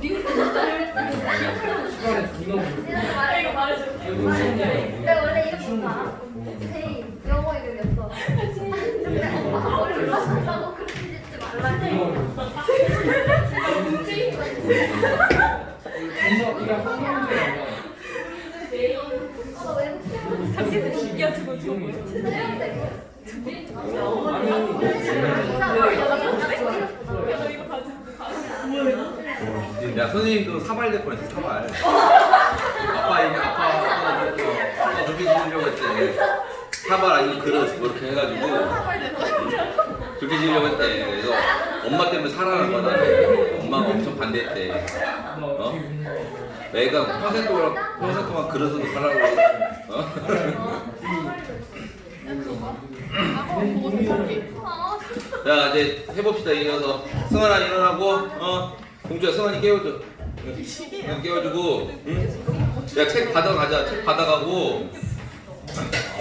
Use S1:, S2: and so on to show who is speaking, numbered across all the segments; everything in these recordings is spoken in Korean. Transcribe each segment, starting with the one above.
S1: 짓지 말라고.
S2: 존나.
S1: 어.
S3: 야
S4: 선생님도 사발 될 뻔했어 사발. 아빠 이게 아빠 아빠 아빠 눈빛 지으려고 했대. 사발 아니면 그릇 뭐 이렇게 해가지고. 그렇게 지으려고 했대. 그래서 엄마 때문에 살아난 거다. 엄마가 엄청 반대했대. 어? 애가 평생 동안 평생 동안 그릇으로 살라고 어? 자 이제 해봅시다. 이어서 승환아 일어나고 어 공주야 승환이 깨워줘 응, 깨워주고 응? 야책 받아가자 책 받아가고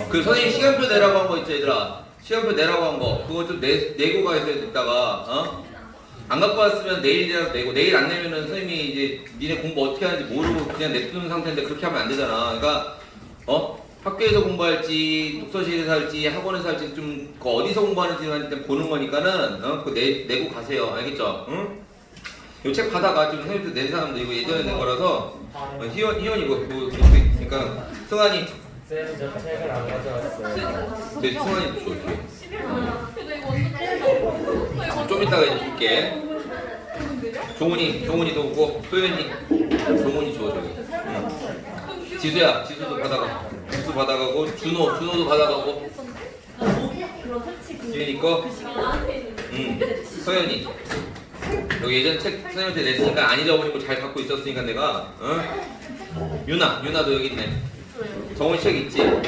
S4: 그 선생님 시간표 내라고 한 거 있죠 얘들아 시간표 내라고 한 거 그거 좀 내, 내고 가야 돼 이따가 어? 안 갖고 왔으면 내일이라도 내고 내일 안 내면은 선생님이 이제 니네 공부 어떻게 하는지 모르고 그냥 냅두는 상태인데 그렇게 하면 안 되잖아 그러니까 어? 학교에서 공부할지 독서실에서 할지 학원에서 할지 좀 그 어디서 공부하는지 일단 보는 거니까는 어? 그거 내, 내고 가세요 알겠죠? 응? 이책 받아가 좀 선생님들 낸 사람도 이거 예전에 낸 거라서 어, 희원, 희원 이거 뭐 그거 그러니까. 승환이.
S2: 쌤저 책을 안 가져왔어요.
S4: 내 승환이 아, 좀 이따가 이제 줄게. 종훈이 종훈이도 오고 소연이 종훈이 줘 저기. 응. 지수야 지수도 받아가. 지수 받아가고 준호 준호도 받아가고. 지은이 거? 응. 서연이 여기 예전 책 선생님한테 냈으니까 안 잊어버리고 잘 갖고 있었으니까 내가 어? 유나 유나도 여기 있네 정훈 책 있지? 응.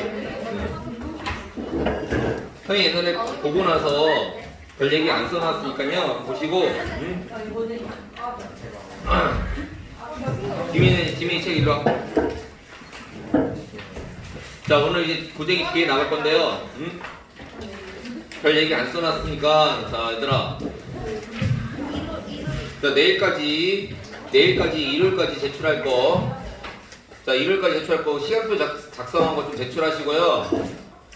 S4: 형이 옛날에 보고 나서 별 얘기 안 써놨으니까요 보시고 응? 지민이 지민이 책 일로 와. 자 오늘 이제 고쟁이 뒤에 나갈 건데요. 응? 별 얘기 안 써놨으니까 자 얘들아 자 내일까지 내일까지 일요일까지 제출할 거. 자 일요일까지 제출할 거 시간표 작, 작성한 거 좀 제출하시고요.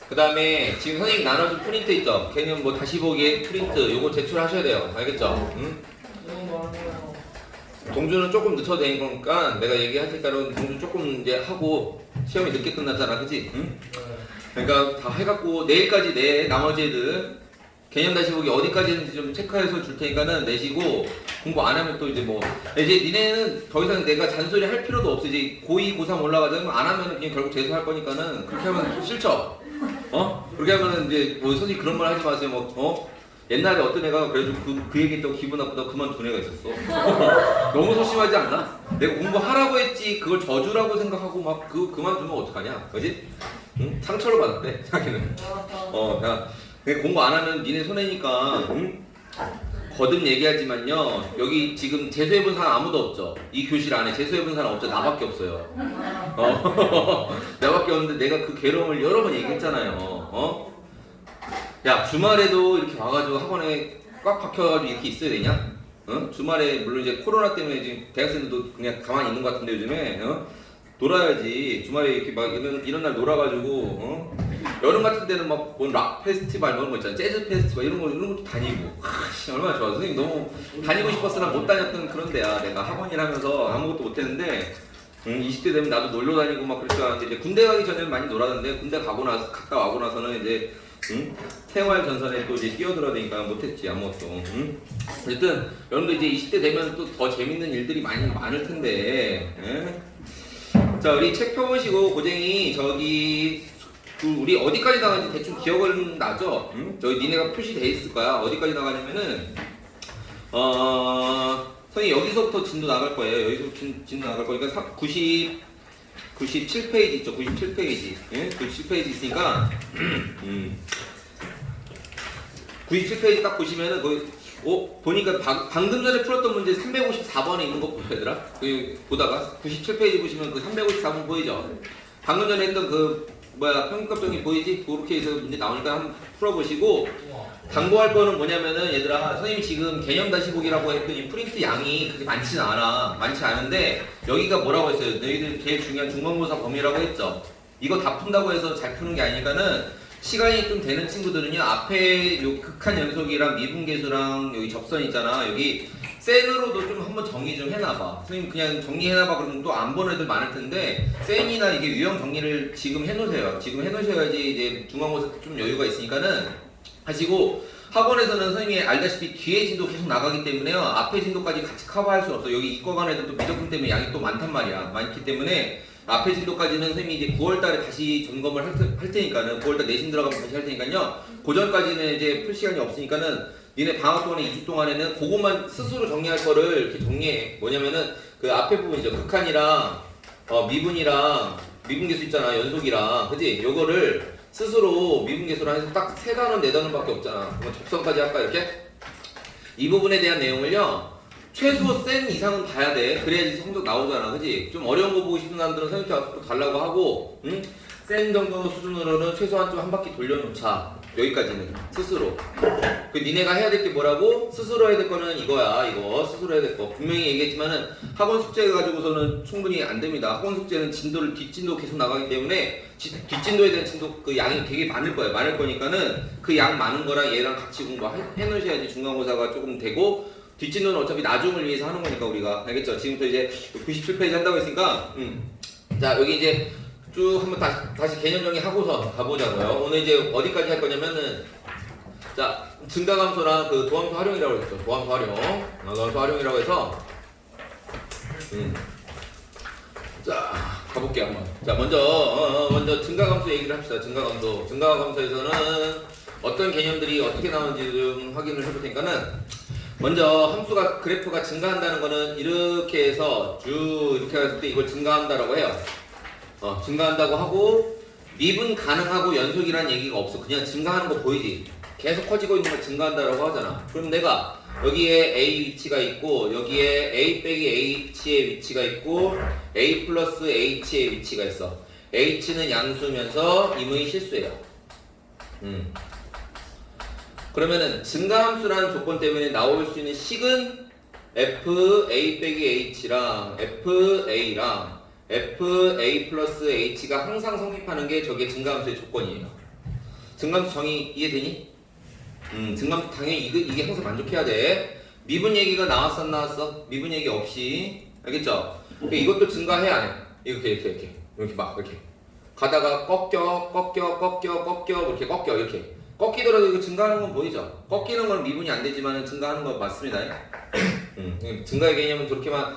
S4: 그 다음에 지금 선생님 나눠준 프린트 있죠? 걔는 뭐 다시 보기에 프린트 요거 제출하셔야 돼요. 알겠죠? 응? 동주는 조금 늦춰도 되는 거니까 내가 얘기할 때까지 동주 조금 이제 하고 시험이 늦게 끝났잖아, 그치? 응? 그러니까 다 해갖고 내일까지 내 나머지 애들 개념 다시 보기 어디까지 했는지 좀 체크해서 줄 테니까는 내시고 공부 안 하면 또 이제 뭐 이제 니네는 더 이상 내가 잔소리 할 필요도 없어 이제 고2 고3 올라가자면 안 하면은 그냥 결국 재수할 거니까는 그렇게 하면 싫죠? 어? 그렇게 하면은 이제 뭐 선생님 그런 말 하지 마세요 뭐 어? 옛날에 어떤 애가 그래도 그, 그 얘기했다고 기분 나쁘다고 그만둔 애가 있었어 너무 소심하지 않나? 내가 공부하라고 했지 그걸 저주라고 생각하고 막 그 그만두면 어떡하냐 그지? 응? 상처를 받았대 자기는 어, 야, 근데 공부 안 하면 니네 손해니까 응? 거듭 얘기하지만요 여기 지금 재수해본 사람 아무도 없죠 이 교실 안에 재수해본 사람 없죠 나밖에 없어요 어? 나밖에 없는데 내가 그 괴로움을 여러 번 얘기했잖아요 어? 야 주말에도 이렇게 와가지고 학원에 꽉 박혀가지고 이렇게 있어야 되냐? 어? 주말에 물론 이제 코로나 때문에 지금 대학생들도 그냥 가만히 있는 것 같은데 요즘에 어? 놀아야지 주말에 이렇게 막 이런 이런 날 놀아가지고 어? 여름 같은 때는 막뭐락 페스티벌 이런 거 있잖아 재즈 페스티벌 이런 거 이런 것도 다니고 하, 씨, 얼마나 좋아 선생님 너무 다니고 싶었으나 못 다녔던 그런 데야 내가 학원 일 하면서 아무것도 못 했는데 음, 20대 되면 나도 놀러 다니고 막 그럴 줄 알았는데 이제 군대 가기 전에는 많이 놀았는데 군대 가고 나서 갔다 와고 나서는 이제 응? 생활 전선에 또 이제 뛰어들어야 되니까 못했지 아무것도 응? 어쨌든 여러분들 이제 20대 되면 또 더 재밌는 일들이 많이 많을 텐데 예? 자 우리 책 펴보시고 고쟁이 저기 그 우리 어디까지 나가는지 대충 기억은 나죠? 응? 저기 니네가 표시돼 있을 거야 어디까지 나가냐면은 어 선생님 여기서부터 진도 나갈 거예요 여기서부터 진, 진도 나갈 거니까 90 97페이지 있죠 97페이지 예? 97페이지 있으니까 음. 97페이지 딱 보시면은 거기 어 보니까 방, 방금 전에 풀었던 문제 354번에 있는 거 보여 얘들아? 그 보다가 97페이지 보시면 그 354번 보이죠? 방금 전에 했던 그 뭐야 평균값 정리 보이지? 그렇게 해서 문제 나오니까 한번 풀어보시고. 강조할 거는 뭐냐면은 얘들아 선생님이 지금 개념 다시 보기라고 했더니 프린트 양이 그렇게 많지는 않아 많지 않은데 여기가 뭐라고 했어요 너희들 제일 중요한 중간고사 범위라고 했죠 이거 다 푼다고 해서 잘 푸는 게 아니니까는 시간이 좀 되는 친구들은요 앞에 요 극한 연속이랑 미분계수랑 여기 접선 있잖아 여기 센으로도 좀 한번 정리 좀 해놔봐 선생님 그냥 정리해놔봐 그러면 또 안 보는 애들 많을 텐데 센이나 이게 유형 정리를 지금 해놓으세요 지금 해놓으셔야지 이제 중간고사 좀 여유가 있으니까는 하시고 학원에서는 선생님이 알다시피 뒤에 진도 계속 나가기 때문에요. 앞에 진도까지 같이 커버할 수 없어. 여기 이과관 애들 또 미적분 때문에 양이 또 많단 말이야. 많기 때문에 앞에 진도까지는 선생님이 이제 9월 달에 다시 점검을 할, 테, 할 테니까는 9월 달 내신 들어가면 다시 할 테니까요. 그 전까지는 이제 풀 시간이 없으니까는 니네 방학 동안에 2주 동안에는 그것만 스스로 정리할 거를 이렇게 정리해. 뭐냐면은 그 앞에 부분이죠. 극한이랑 어, 미분이랑 미분계수 있잖아. 연속이랑 그지? 요거를 스스로 미분계수랑 해서 딱 세 단원 네 단원밖에 없잖아. 그럼 접선까지 할까 이렇게? 이 부분에 대한 내용을요. 최소 센 이상은 봐야 돼. 그래야지 성적 나오잖아. 그지? 좀 어려운 거 보고 싶은 사람들은 또 달라고 하고, 응? 센 정도 수준으로는 최소한 좀 한 바퀴 돌려놓자. 여기까지는. 스스로. 그 니네가 해야 될 게 뭐라고? 스스로 해야 될 거는 이거야. 이거. 스스로 해야 될 거. 분명히 얘기했지만은 학원 숙제 가지고서는 충분히 안 됩니다. 학원 숙제는 진도를 뒷진도 계속 나가기 때문에 지- 뒷진도에 대한 진도 그 양이 되게 많을 거예요. 많을 거니까는 그 양 많은 거랑 얘랑 같이 공부해 놓으셔야지 중간고사가 조금 되고 뒷진도는 어차피 나중을 위해서 하는 거니까 우리가 알겠죠? 지금부터 이제 97페이지 한다고 했으니까 음. 자 여기 이제 쭉 한번 다시, 다시 개념 정리하고서 가보자고요. 오늘 이제 어디까지 할 거냐면은 자 증가 감소랑 그 도함수 활용이라고 했죠. 도함수 활용, 어, 도함수 활용이라고 해서 음. 자 가볼게요 한번. 자 먼저 어, 어, 먼저 증가 감소 얘기를 합시다. 증가 감소. 증가 감소에서는 어떤 개념들이 어떻게 나오는지 좀 확인을 해볼 테니까는 먼저 함수가 그래프가 증가한다는 거는 이렇게 해서 쭉 이렇게 했을 때 이걸 증가한다라고 해요. 어, 증가한다고 하고 미분 가능하고 연속이라는 얘기가 없어. 그냥 증가하는 거 보이지? 계속 커지고 있는 걸 증가한다라고 하잖아. 그럼 내가 여기에 A 위치가 있고 여기에 A 빼기 H의 위치가 있고 A 플러스 H의 위치가 있어. H는 양수면서 임의 실수예요. 음. 그러면은 증가함수라는 조건 때문에 나올 수 있는 식은 f a 빼기 h랑 f a랑 f a 플러스 h가 항상 성립하는 게 저게 증가함수의 조건이에요. 증가함수 정의 이해되니? 음, 증가함수 당연히 이게, 이게 항상 만족해야 돼. 미분 얘기가 나왔어 안 나왔어? 미분 얘기 없이 알겠죠? 그러니까 이것도 증가해야 안 해. 이렇게 이렇게 이렇게 이렇게 막 이렇게 가다가 꺾여 꺾여 꺾여 꺾여 이렇게 꺾여 이렇게 꺾이더라도 이거 증가하는 건 보이죠? 꺾이는 건 미분이 안 되지만 증가하는 건 맞습니다. 음, 증가의 개념은 저렇게만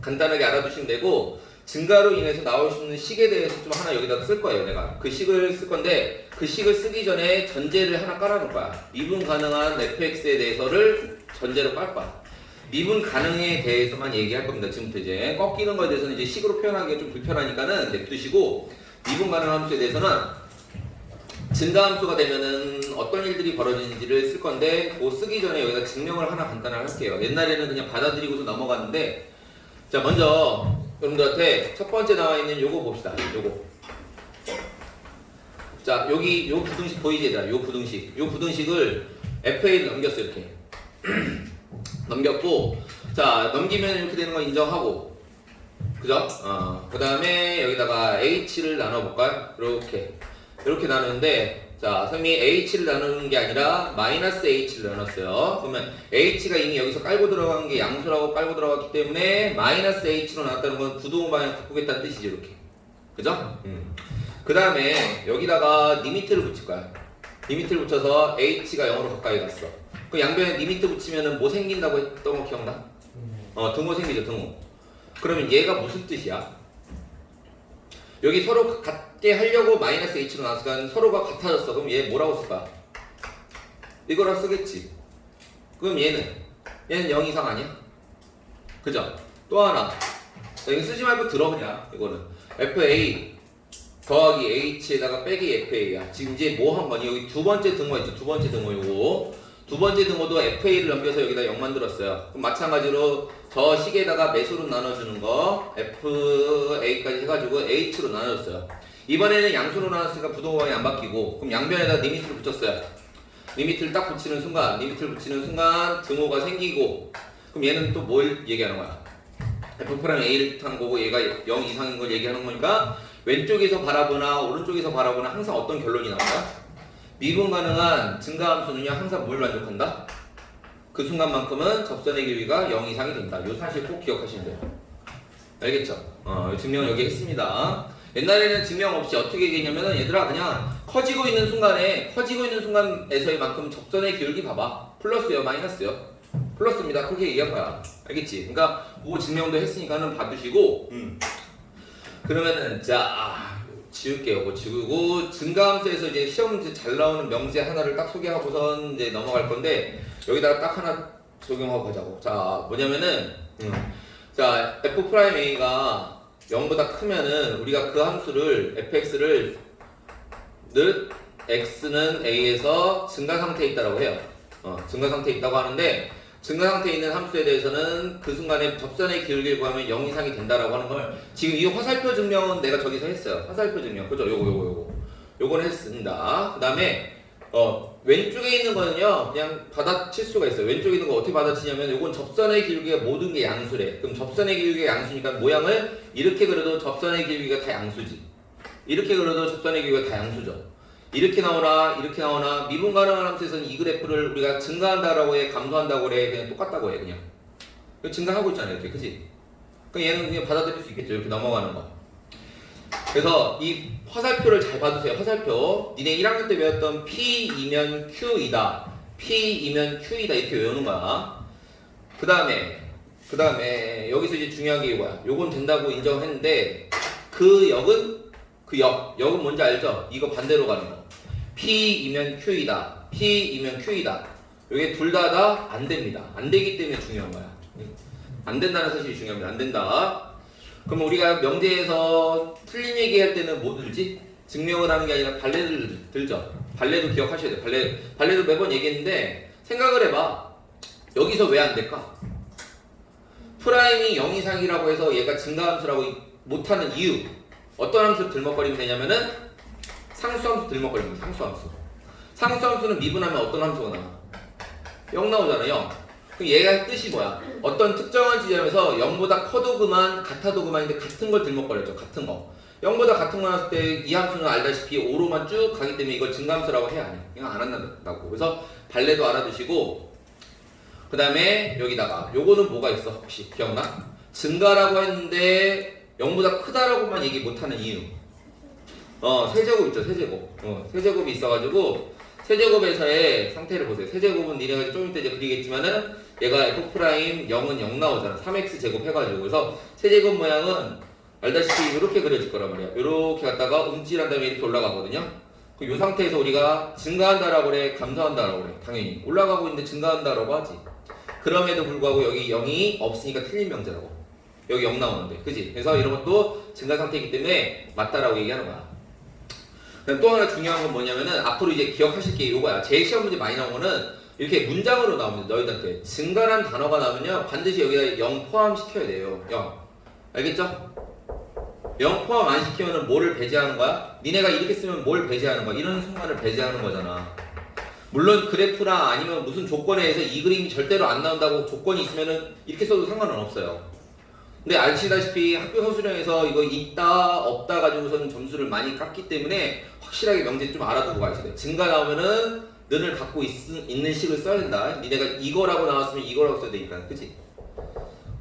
S4: 간단하게 알아두시면 되고 증가로 인해서 나올 수 있는 식에 대해서 좀 하나 여기다 쓸 거예요. 내가 그 식을 쓸 건데 그 식을 쓰기 전에 전제를 하나 깔아놓을 거야. 미분 가능한 fx에 대해서를 전제로 깔 거야. 미분 가능에 대해서만 얘기할 겁니다. 지금부터 이제 꺾이는 거에 대해서는 이제 식으로 표현하기가 좀 불편하니까는 냅두시고 미분 가능한 함수에 대해서는 증가함수가 되면은 어떤 일들이 벌어지는지를 쓸 건데 그거 쓰기 전에 여기다 증명을 하나 간단하게 할게요. 옛날에는 그냥 받아들이고서 넘어갔는데 자 먼저 여러분들한테 첫 번째 나와 있는 요거 봅시다. 요거. 자 여기 요 부등식 보이지? 요 부등식. 요 부등식을 FA를 넘겼어 이렇게. 넘겼고 자 넘기면 이렇게 되는 거 인정하고 그죠? 어, 그 다음에 여기다가 H를 나눠볼까요? 이렇게 이렇게 나누는데 자 선생님이 H를 나누는 게 아니라 마이너스 H를 나눴어요 그러면 H가 이미 여기서 깔고 들어간 게 양수라고 깔고 들어갔기 때문에 마이너스 H로 나왔다는 건 부등호 방향 바꾸겠다는 뜻이지 이렇게 그죠? 음. 그 다음에 여기다가 리미트를 붙일 거야 리미트를 붙여서 H가 0으로 가까이 갔어 그 양변에 리미트 붙이면은 뭐 생긴다고 했던 거 기억나? 어 등호 생기죠 등호 그러면 얘가 무슨 뜻이야? 여기 서로 같게 하려고 마이너스 h로 나왔으니까 서로가 같아졌어. 그럼 얘 뭐라고 쓸까? 이거라 쓰겠지. 그럼 얘는 얘는 0 이상 아니야? 그죠? 또 하나. 자, 이거 쓰지 말고 들어 그냥 이거는 fa 더하기 h에다가 빼기 fa야. 지금 이제 뭐 한 거니? 여기 두 번째 등호 있죠. 두 번째 등호 요거. 두 번째 등호도 fa를 넘겨서 여기다 0 만들었어요. 그럼 마찬가지로 저 식에다가 매수로 나눠주는 거 FA까지 해가지고 H로 나눠줬어요. 이번에는 양수로 나왔으니까 부동방이 안 바뀌고 그럼 양변에다 리미트를 붙였어요. 리미트를 딱 붙이는 순간 리미트를 붙이는 순간 등호가 생기고 그럼 얘는 또 뭘 얘기하는 거야? f 프라임 a를 뜻하는 거고 얘가 0 이상인 걸 얘기하는 거니까 왼쪽에서 바라보나 오른쪽에서 바라보나 항상 어떤 결론이 나올까? 미분 가능한 증가함수는요 항상 뭘 만족한다? 그 순간만큼은 접선의 길이가 0 이상이 된다. 이 사실 꼭 기억하시면 돼요. 알겠죠? 어, 증명 여기 했습니다. 옛날에는 증명 없이 어떻게 얘기했냐면은 얘들아 그냥 커지고 있는 순간에 커지고 있는 순간에서의 만큼 접선의 기울기 봐봐. 플러스요, 마이너스요. 플러스입니다. 그렇게 얘기한 거야. 알겠지? 그러니까 그거 증명도 했으니까는 봐두시고. 음. 그러면은 자 아, 지울게요. 뭐 지우고 증가함수에서 이제 시험 문제 잘 나오는 명제 하나를 딱 소개하고선 이제 넘어갈 건데 여기다가 딱 하나 적용하고 가자고. 자 뭐냐면은 음. 자 f 프라임 a가 0보다 크면은 우리가 그 함수를 fx를 늘 x는 a에서 증가 상태에 있다라고 해요. 어, 증가 상태에 있다고 하는데 증가 상태에 있는 함수에 대해서는 그 순간에 접선의 기울기를 구하면 0 이상이 된다라고 하는 걸 지금 이 화살표 증명은 내가 저기서 했어요. 화살표 증명. 그죠? 요거 요거 요거. 요거는 했습니다. 그 다음에 어, 왼쪽에 있는 거는요. 그냥 받아칠 수가 있어요. 왼쪽에 있는 거 어떻게 받아치냐면 요건 접선의 기울기가 모든 게 양수래. 그럼 접선의 기울기가 양수니까 모양을 이렇게 그려도 접선의 기울기가 다 양수지. 이렇게 그려도 접선의 기울기가 다 양수죠. 이렇게 나오나 이렇게 나오나 미분 가능한 함수에서는 이 그래프를 우리가 증가한다라고 해 감소한다고 그래 그냥 똑같다고 해 그냥. 증가하고 있잖아요 이렇게. 그지? 그럼 얘는 그냥 받아들일 수 있겠죠 이렇게 넘어가는 거. 그래서 이 화살표를 잘 봐두세요 화살표. 니네 1학년 때 배웠던 P이면 Q이다. P이면 Q이다. 이렇게 외우는 거야. 그 다음에 그 다음에 여기서 이제 중요한 게 이거야. 요건 된다고 인정했는데 그 역은 그 역, 역은 뭔지 알죠? 이거 반대로 가는 거. P이면 Q이다. P이면 Q이다. 이게 둘다다안 됩니다. 안 되기 때문에 중요한 거야. 안 된다는 사실이 중요합니다. 안 된다. 그럼 우리가 명제에서 틀린 얘기할 때는 뭐 들지? 증명을 하는 게 아니라 발레를 들죠. 발레도 기억하셔야 돼요. 발레, 발레도 매번 얘기했는데 생각을 해봐. 여기서 왜 안 될까? 프라임이 0 이상이라고 해서 얘가 증가함수라고 못하는 이유. 어떤 함수 들먹거리면 되냐면은 상수 함수 들먹거리면 돼, 상수 함수. 상수 함수는 미분하면 어떤 함수가 나와? 0 나오잖아, 0. 그럼 얘가 뜻이 뭐야? 어떤 특정한 지점에서 0보다 커도 그만, 같아도 그만인데 같은 걸 들먹거렸죠, 같은 거. 0보다 같은 거 나왔을 때 이 함수는 알다시피 5로만 쭉 가기 때문에 이걸 증가함수라고 해야 하냐? 그냥 안 한다고. 그래서 발레도 알아두시고, 그 다음에 여기다가 요거는 뭐가 있어? 혹시 기억나? 증가라고 했는데 0보다 크다라고만 얘기 못하는 이유. 어, 세제곱 있죠, 세제곱. 어, 세제곱이 있어가지고, 세제곱에서의 상태를 보세요. 세제곱은 니네가 좀 이따 이제 그리겠지만은, 얘가 f' 0은 0 나오잖아. 3x 제곱 해가지고. 그래서 세제곱 모양은 알다시피 이렇게 그려질 거란 말이야. 이렇게 갔다가 움찔한 다음에 이렇게 올라가거든요. 그요 상태에서 우리가 증가한다라고 그래, 감소한다라고 그래. 당연히. 올라가고 있는데 증가한다라고 하지. 그럼에도 불구하고 여기 0이 없으니까 틀린 명제라고. 여기 0 나오는데 그지? 그래서 이런 것도 증가 상태이기 때문에 맞다라고 얘기하는 거야 또 하나 중요한 건 뭐냐면은 앞으로 이제 기억하실 게 이거야 제 시험 문제 많이 나온 거는 이렇게 문장으로 나옵니다 너희들한테 증가란 단어가 나오면요 반드시 여기다 0 포함시켜야 돼요 0 알겠죠? 0 포함 안 시키면은 뭐를 배제하는 거야? 니네가 이렇게 쓰면 뭘 배제하는 거야? 이런 순간을 배제하는 거잖아 물론 그래프나 아니면 무슨 조건에 의해서 이 그림이 절대로 안 나온다고 조건이 있으면은 이렇게 써도 상관은 없어요 근데 아시다시피 학교 서술형에서 이거 있다 없다 가지고서는 점수를 많이 깎기 때문에 확실하게 명제 좀 알아두고 가셔야 돼. 증가 나오면은 는을 갖고 있, 는 식을 써야 된다. 니네가 이거라고 나왔으면 이거라고 써야 되니까, 그치?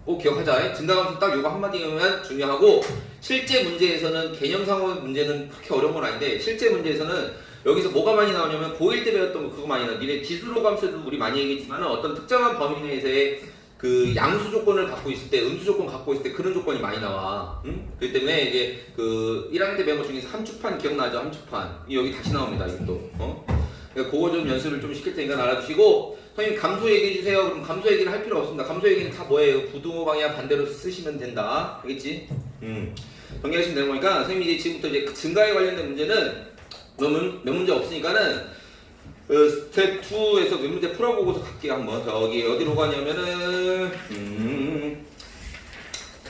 S4: 꼭 기억하자. 증가감수 딱 요거 한마디면 중요하고 실제 문제에서는 개념상의 문제는 그렇게 어려운 건 아닌데 실제 문제에서는 여기서 뭐가 많이 나오냐면 고1 때 배웠던 거 그거 많이 나와. 니네 지수로 감수도 우리 많이 얘기했지만 어떤 특정한 범위 내에서의 그 양수 조건을 갖고 있을 때 음수 조건 갖고 있을 때 그런 조건이 많이 나와. 응? 그렇기 때문에 이제 그 1학년 때 배운 것 중에서 함축판 기억나죠? 함축판. 이 여기 다시 나옵니다. 이것도. 어? 그러니까 그거 좀 연습을 좀 시킬 테니까 알아두시고 선생님 감소 얘기해 주세요. 그럼 감소 얘기를 할 필요 없습니다. 감소 얘기는 다 뭐예요? 부등호 방향 반대로 쓰시면 된다. 알겠지? 음. 정리하시면 되는 거니까 선생님이 이제 지금부터 이제 증가에 관련된 문제는 너무 몇 문제 없으니까는 어, 스텝 2에서 몇 문제 풀어보고서 갈게요 한번 저기 어디로 가냐면은 음,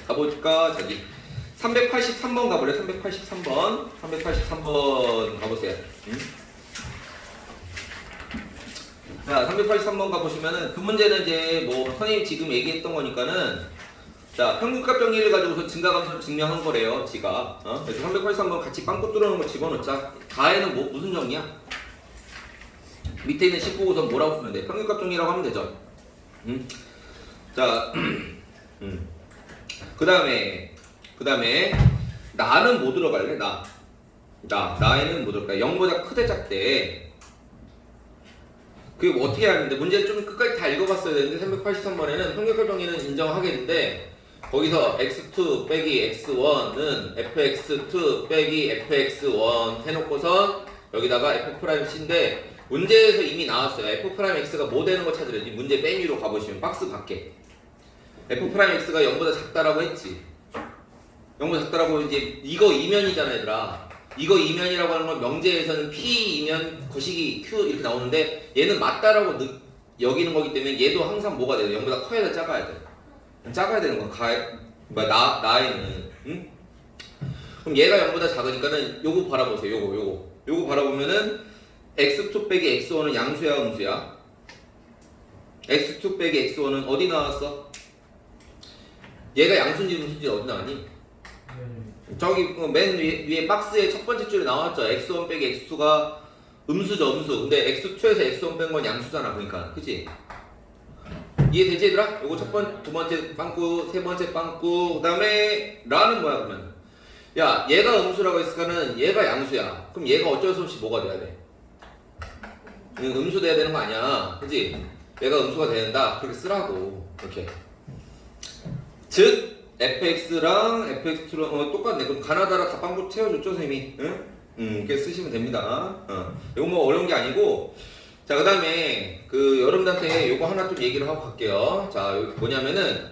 S4: 가볼까 저기 383번 가볼래? 383번. 383번 가보세요. 응? 자, 383번 가보시면은 그 문제는 이제 뭐 선생님 지금 얘기했던 거니까는 자, 평균값 정리를 가지고서 증가감소를 증명한 거래요, 지가. 어? 그래서 383번 같이 빵꾸 뚫어놓은 거 집어넣자. 가에는 뭐 무슨 정리야? 밑에 있는 19호선 뭐라고 쓰면 돼? 평균값 정리라고 하면 되죠. 음? 자, 음. 그 다음에, 그 다음에, 나는 뭐 들어갈래? 나. 나, 나에는 뭐 들어갈까? 0보다 크대 작대. 그게 뭐 어떻게 하는데, 문제 좀 끝까지 다 읽어봤어야 되는데, 383번에는 평균값 정리는 인정하겠는데, 거기서 x2 빼기 x1은 fx2 빼기 fx1 해놓고선 여기다가 f'C인데 문제에서 이미 나왔어요. f'X가 뭐 되는 거 찾으려지 문제 맨 위로 가보시면 박스 밖에 f'X가 0보다 작다라고 했지 0보다 작다라고 이제 이거 이면이잖아 얘들아 이거 이면이라고 하는 건 명제에서는 P 이면 거시기 Q 이렇게 나오는데 얘는 맞다라고 느, 여기는 거기 때문에 얘도 항상 뭐가 돼요? 0보다 커야 돼 작아야 돼 작아야 되는 거야. 가, 뭐야, 나, 나이는. 응? 그럼 얘가 0보다 작으니까는 요거 바라보세요. 요거, 요거. 요거 바라보면은 x2 빼기 x1은 양수야, 음수야? x2 빼기 x1은 어디 나왔어? 얘가 양수인지 음수인지 어디 나왔니? 저기 그맨 위에, 위에 박스의 첫 번째 줄에 나왔죠. x1 빼기 x2가 음수죠, 음수. 근데 x2에서 x1 뺀 건 양수잖아, 그러니까. 그치? 이해되지 얘들아? 요거 첫 번, 두 번째 빵꾸, 세 번째 빵꾸, 그 다음에 라는 뭐야 그러면? 야 얘가 음수라고 했으니까는 얘가 양수야. 그럼 얘가 어쩔 수 없이 뭐가 돼야 돼? 응, 음수 돼야 되는 거 아니야, 그지? 얘가 음수가 된다. 그렇게 쓰라고 이렇게. 즉 fx랑 fx2랑 어, 똑같네. 그럼 가나다라 다 빵꾸 채워줬죠 선생님이? 응? 음, 이렇게 쓰시면 됩니다. 어. 이거 뭐 어려운 게 아니고. 자, 그 다음에 그 여러분들한테 요거 하나 좀 얘기를 하고 갈게요. 자, 뭐냐면은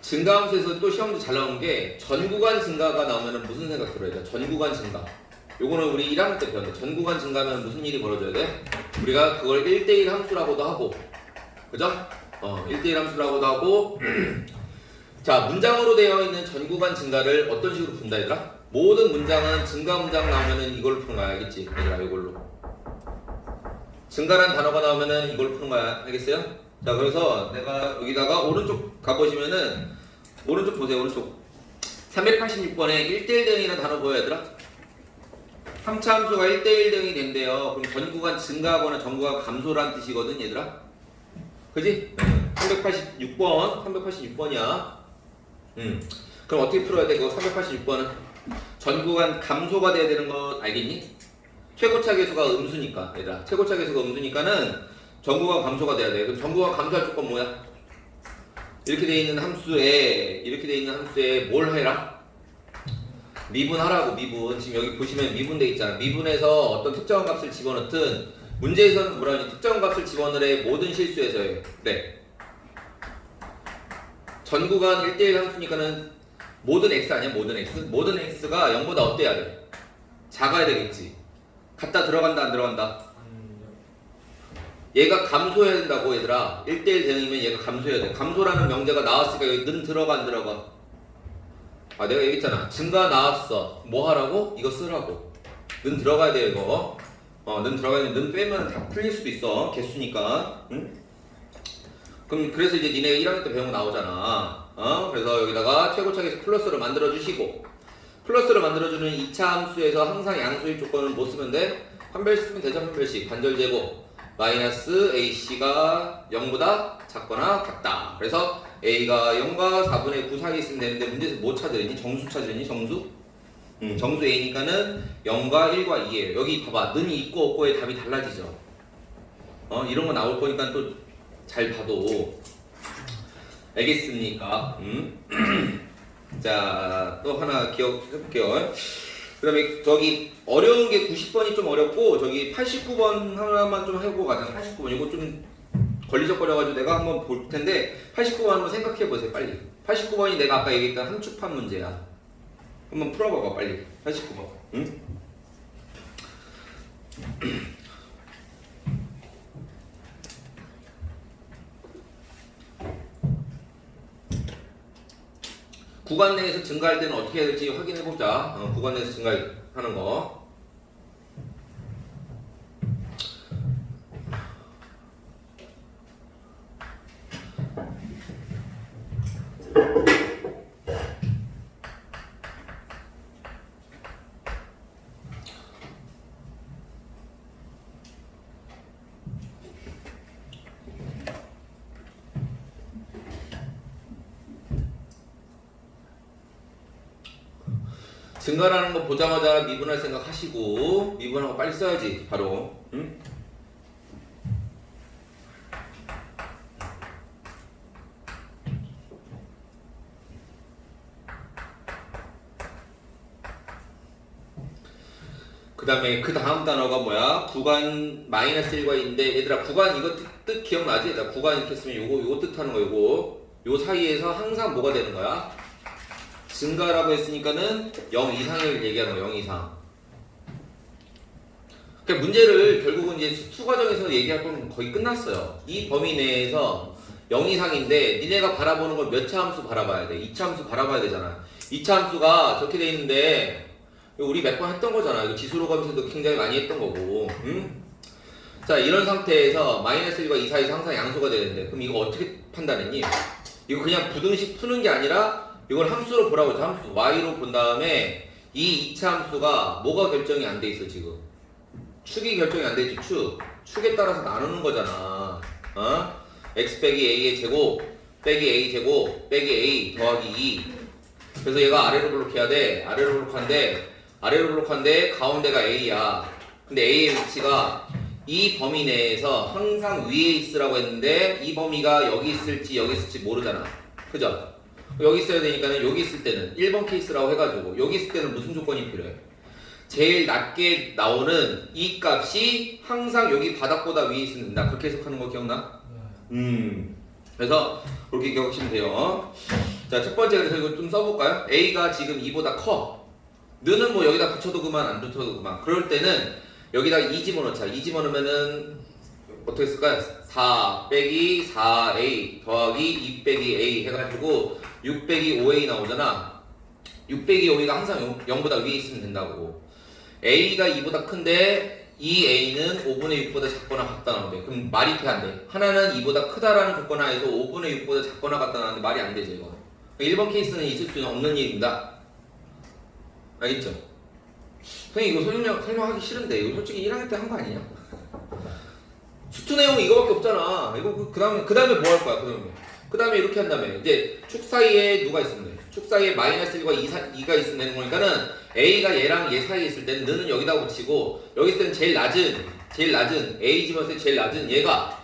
S4: 증가함수에서 또 시험도 잘 나오는 게 전구간 증가가 나오면은 무슨 생각 들어야 돼? 전구간 증가. 요거는 우리 1학년 때 배웠는데 전구간 증가하면 무슨 일이 벌어져야 돼? 우리가 그걸 1대1 함수라고도 하고 그죠? 어, 1대1 함수라고도 하고 자, 문장으로 되어 있는 전구간 증가를 어떤 식으로 푼다 얘들아? 모든 문장은 증가 문장 나오면은 이걸로 푸는 거야 알겠지? 얘들아 이걸로 증가란 단어가 나오면은 이걸 푸는 거야. 알겠어요? 자, 그래서 내가 여기다가 오른쪽 가보시면은 오른쪽 보세요. 오른쪽 386번에 1대1 등이라는 단어 보여 얘들아? 3차 함수가 1대1 등이 된대요. 그럼 전구간 증가하거나 전구간 감소라는 뜻이거든 얘들아? 그지? 386번 386번이야. 음. 그럼 어떻게 풀어야 돼? 그거 386번은 전구간 감소가 돼야 되는 거 알겠니? 최고차 계수가 음수니까 얘들아 최고차 계수가 음수니까는 전구가 감소가 돼야 돼 그럼 전구가 감소할 조건 뭐야? 이렇게 돼 있는 함수에 이렇게 돼 있는 함수에 뭘 해라? 미분하라고 미분. 지금 여기 보시면 미분돼 있잖아. 미분해서 어떤 특정한 값을 집어넣든 문제에서는 뭐라 하니 특정한 값을 집어넣으래. 모든 실수에서요. 네. 전구간 1대1 함수니까는 모든 x 아니야? 모든 x. 모든 x가 0보다 어때야 돼? 작아야 되겠지. 갖다 들어간다 안 들어간다? 얘가 감소해야 된다고 얘들아. 1대1 대응이면 얘가 감소해야 돼. 감소라는 명제가 나왔으니까 여기 는 들어가 안 들어가 아 내가 얘기했잖아 증가 나왔어 뭐 하라고? 이거 쓰라고 는 들어가야 돼 이거 어 는 들어가야 돼는 빼면 다 풀릴 수도 있어 개수니까 응? 그럼 그래서 이제 니네 1학년 때 배운 거 나오잖아 어? 그래서 여기다가 최고차계에서 플러스를 만들어 주시고 플러스를 만들어주는 2차 함수에서 항상 양수일 조건을 못 쓰면 돼? 한별씩 쓰면 되죠, 한별씩. 관절제곱. 마이너스 AC가 0보다 작거나 같다. 그래서 A가 0과 4분의 9 사이에 있으면 되는데 문제에서 뭐 찾으랬니? 정수 찾으랬니? 정수? 음, 정수 A니까는 0과 1과 2예요. 여기 봐봐. 는이 있고 없고의 답이 달라지죠. 어, 이런 거 나올 거니까 또 잘 봐도. 알겠습니까? 음? 자, 또 하나 기억해볼게요. 그 다음에 저기 어려운 게 90번이 좀 어렵고 저기 89번 하나만 좀 해보고 가자. 89번 이거 좀 걸리적거려가지고 내가 한번 볼 텐데 89번 한번 생각해 보세요 빨리. 89번이 내가 아까 얘기했던 함축판 문제야. 한번 풀어봐봐 빨리. 89번. 응? 구간 내에서 증가할 때는 어떻게 해야 될지 확인해 보자. 어, 구간 내에서 증가하는 거. 증가라는 거 보자마자 미분할 생각 하시고 미분하고 빨리 써야지 바로 응? 다음에 그 다음 단어가 뭐야? 구간 마이너스 1과 2인데 얘들아 구간 이거 뜻, 뜻 기억나지? 나 구간 이렇게 쓰면 요거 요거 뜻하는 거 요거 요 사이에서 항상 뭐가 되는 거야? 증가라고 했으니까는 0 이상을 얘기하는 거야 0 이상 그러니까 문제를 결국은 이제 수 과정에서 얘기할 건 거의 끝났어요 이 범위 내에서 0 이상인데 니네가 바라보는 걸 몇 차 함수 바라봐야 돼? 2차 함수 바라봐야 되잖아 2차 함수가 저렇게 돼 있는데 우리 몇 번 했던 거잖아. 이거 지수로 가면서도 굉장히 많이 했던 거고. 응? 자, 이런 상태에서 마이너스 1과 2 사이에서 항상 양수가 되는데 그럼 이거 어떻게 판단했니? 이거 그냥 부등식 푸는 게 아니라 이걸 함수로 보라고 했죠. 함수. y로 본 다음에 이 2차 함수가 뭐가 결정이 안 돼 있어, 지금? 축이 결정이 안돼 있지, 축. 축에 따라서 나누는 거잖아. 어? x 빼기 a의 제곱 빼기 a 제곱 빼기 a 더하기 2 그래서 얘가 아래로 블록해야 돼. 아래로 블록한데 아래로 블록한데 가운데가 A야. 근데 A의 위치가 이 범위 내에서 항상 위에 있으라고 했는데 이 범위가 여기 있을지 여기 있을지 모르잖아. 그죠? 여기 있어야 되니까는 여기 있을 때는 1번 케이스라고 해가지고 여기 있을 때는 무슨 조건이 필요해? 제일 낮게 나오는 이 값이 항상 여기 바닥보다 위에 있으면 된다. 그렇게 해석하는 거 기억나? 음. 그래서 그렇게 기억하시면 돼요. 자, 첫 번째 그래서 이거 좀 써볼까요? A가 지금 2보다 커. 너는 뭐 여기다 붙여도 그만 안 붙여도 그만. 그럴 때는 여기다 2 집어넣자. 2 집어넣으면은 어떻게 쓸까요? 4 빼기 4A 더하기 2 빼기 A 해가지고 6 빼기 5A 나오잖아. 6 빼기 5A가 항상 0, 보다 위에 있으면 된다고. A가 2보다 큰데 이 A는 5분의 6보다 작거나 같다 나오는데 그럼 말이 돼 안 돼? 하나는 2보다 크다라는 조건 하에서 5분의 6보다 작거나 같다 나오는데 말이 안 되죠 이거 1번 케이스는 있을 수 없는 일입니다 알겠죠? 선생님 이거 설명, 설명하기 싫은데 이거 솔직히 1학년 때 한 거 아니냐? 수투 내용은 이거밖에 없잖아 이거 그, 그 다음에 그 다음에 뭐 할 거야 그 다음에 그 다음에 이렇게 한 다음에 이제 축 사이에 누가 있으면 돼? 축 사이에 마이너스 1과 2, 사, 2가 있으면 되는 거니까는 A가 얘랑 얘 사이에 있을 때는 너는 여기다 붙이고 여기 있을 때는 제일 낮은 제일 낮은 A 때 제일 낮은 얘가